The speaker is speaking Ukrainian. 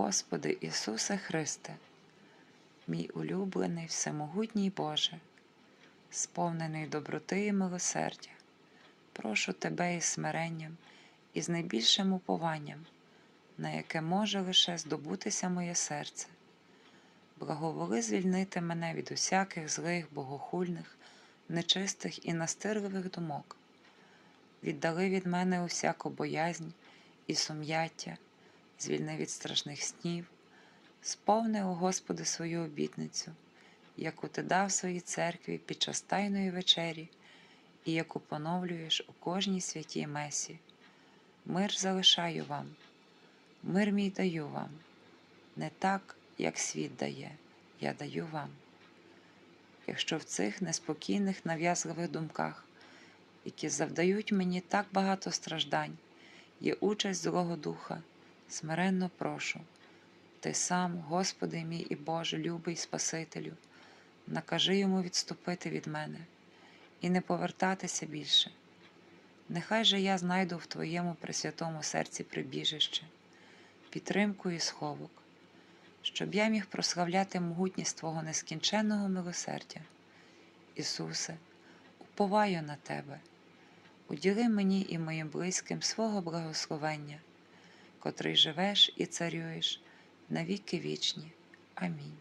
Господи Ісусе Христе, мій улюблений всемогутній Боже, сповнений доброти і милосердя, прошу Тебе із смиренням і з найбільшим упованням, на яке може лише здобутися моє серце. Благоволи звільнити мене від усяких злих, богохульних, нечистих і настирливих думок. Віддали від мене усяку боязнь і сум'яття, звільни від страшних снів, сповни, о Господи, свою обітницю, яку ти дав своїй церкві під час Тайної вечері, і яку поновлюєш у кожній святій месі. Мир залишаю вам, мир мій даю вам, не так, як світ дає, я даю вам. Якщо в цих неспокійних, нав'язливих думках, які завдають мені так багато страждань, є участь Злого Духа, смиренно прошу, Ти сам, Господи мій і Боже, любий Спасителю, накажи йому відступити від мене і не повертатися більше. Нехай же я знайду в Твоєму пресвятому серці прибіжище, підтримку і сховок, щоб я міг прославляти могутність Твого нескінченного милосердя. Ісусе, уповаю на Тебе, уділи мені і моїм близьким свого благословення, котрий живеш і царюєш на віки вічні. Амінь.